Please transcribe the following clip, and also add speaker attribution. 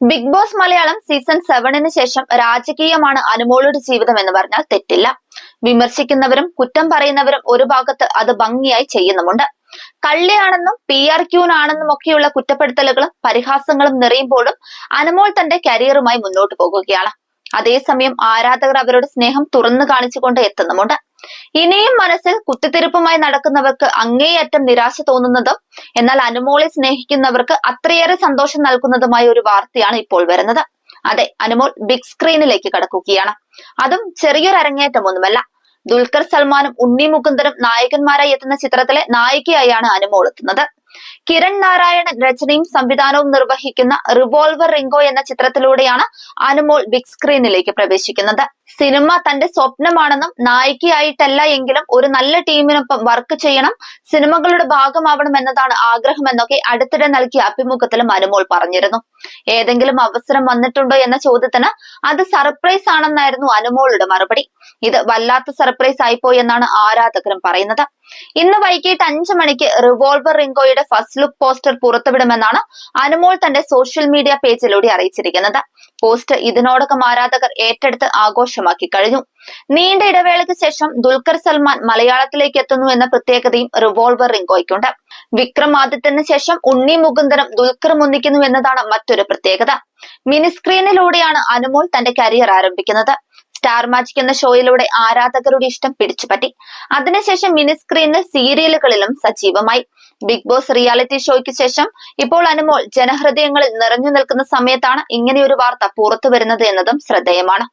Speaker 1: Big Boss Malayalam season സെവനിന് ശേഷം രാജകീയമാണ് അനുമോളുടെ ജീവിതം എന്ന് പറഞ്ഞാൽ തെറ്റില്ല. വിമർശിക്കുന്നവരും കുറ്റം പറയുന്നവരും ഒരു ഭാഗത്ത് അത് ഭംഗിയായി ചെയ്യുന്നുമുണ്ട്. കള്ളിയാണെന്നും പി ആർ ക്യൂനാണെന്നും ഒക്കെയുള്ള കുറ്റപ്പെടുത്തലുകളും പരിഹാസങ്ങളും നിറയുമ്പോഴും അനുമോൾ തന്റെ കരിയറുമായി മുന്നോട്ട് പോകുകയാണ്. അതേസമയം ആരാധകർ അവരുടെ സ്നേഹം തുറന്നു കാണിച്ചുകൊണ്ട് എത്തുന്നുമുണ്ട്. ഇനിയും മനസ്സിൽ കുത്തിത്തിരിപ്പുമായി നടക്കുന്നവർക്ക് അങ്ങേയറ്റം നിരാശ തോന്നുന്നതും എന്നാൽ അനുമോളെ സ്നേഹിക്കുന്നവർക്ക് അത്രയേറെ സന്തോഷം നൽകുന്നതുമായ ഒരു വാർത്തയാണ് ഇപ്പോൾ വരുന്നത്. അതെ അനുമോൾ ബിഗ് സ്ക്രീനിലേക്ക് കടക്കുകയാണ്. അതും ചെറിയൊരു അരങ്ങേറ്റമൊന്നുമല്ല. ദുൽഖർ സൽമാനും ഉണ്ണി മുകുന്ദനും നായകന്മാരായി എത്തുന്ന ചിത്രത്തിലെ നായികയായാണ് അനുമോൾ എത്തുന്നത്. കിരൺ നാരായണൻ രചനയും സംവിധാനവും നിർവഹിക്കുന്ന റിവോൾവർ റിംഗോ എന്ന ചിത്രത്തിലൂടെയാണ് അനുമോൾ ബിഗ് സ്ക്രീനിലേക്ക് പ്രവേശിക്കുന്നത്. സിനിമ തന്റെ സ്വപ്നമാണെന്നും നായികയായിട്ടല്ല എങ്കിലും ഒരു നല്ല ടീമിനൊപ്പം വർക്ക് ചെയ്യണം സിനിമകളുടെ ഭാഗമാവണം എന്നതാണ് ആഗ്രഹമെന്നൊക്കെ അടുത്തിടെ നൽകിയ അഭിമുഖത്തിലും അനുമോൾ പറഞ്ഞിരുന്നു. ഏതെങ്കിലും അവസരം വന്നിട്ടുണ്ടോ എന്ന ചോദ്യത്തിന് അത് സർപ്രൈസ് ആണെന്നായിരുന്നു അനുമോളുടെ മറുപടി. ഇത് വല്ലാത്ത സർപ്രൈസ് ആയിപ്പോയി എന്നാണ് ആരാധകരും പറയുന്നത്. ഇന്ന് വൈകിട്ട് അഞ്ചു മണിക്ക് റിവോൾവർ റിങ്കോയുടെ ഫസ്റ്റ് ലുക്ക് പോസ്റ്റർ പുറത്തുവിടുമെന്നാണ് അനുമോൾ തന്റെ സോഷ്യൽ മീഡിയ പേജിലൂടെ അറിയിച്ചിരിക്കുന്നത്. പോസ്റ്റ് ഇതിനോടകം ആരാധകർ ഏറ്റെടുത്ത് ആഘോഷമാക്കി കഴിഞ്ഞു. നീണ്ട ഇടവേളയ്ക്ക് ശേഷം ദുൽഖർ സൽമാൻ മലയാളത്തിലേക്ക് എത്തുന്നു എന്ന പ്രത്യേകതയും റിവോൾവർ റിങ്കോയ്ക്കുണ്ട് വിക്രം വിക്രമാദിത്യന് ശേഷം ഉണ്ണി മുകുന്ദനും ദുൽഖറും ഒന്നിക്കുന്നു എന്നതാണ് മറ്റൊരു പ്രത്യേകത. മിനിസ്ക്രീനിലൂടെയാണ് അനുമോൾ തന്റെ കരിയർ ആരംഭിക്കുന്നത്. സ്റ്റാർ മാജിക് എന്ന ഷോയിലൂടെ ആരാധകരുടെ ഇഷ്ടം പിടിച്ചുപറ്റി. അതിനുശേഷം മിനി സ്ക്രീനിൽ സീരിയലുകളിലും സജീവമായി. ബിഗ് ബോസ് റിയാലിറ്റി ഷോയ്ക്ക് ശേഷം ഇപ്പോൾ അനുമോൾ ജനഹൃദയങ്ങളിൽ നിറഞ്ഞു നിൽക്കുന്ന സമയത്താണ് ഇങ്ങനെയൊരു വാർത്ത പുറത്തു വരുന്നത് എന്നതും ശ്രദ്ധേയമാണ്.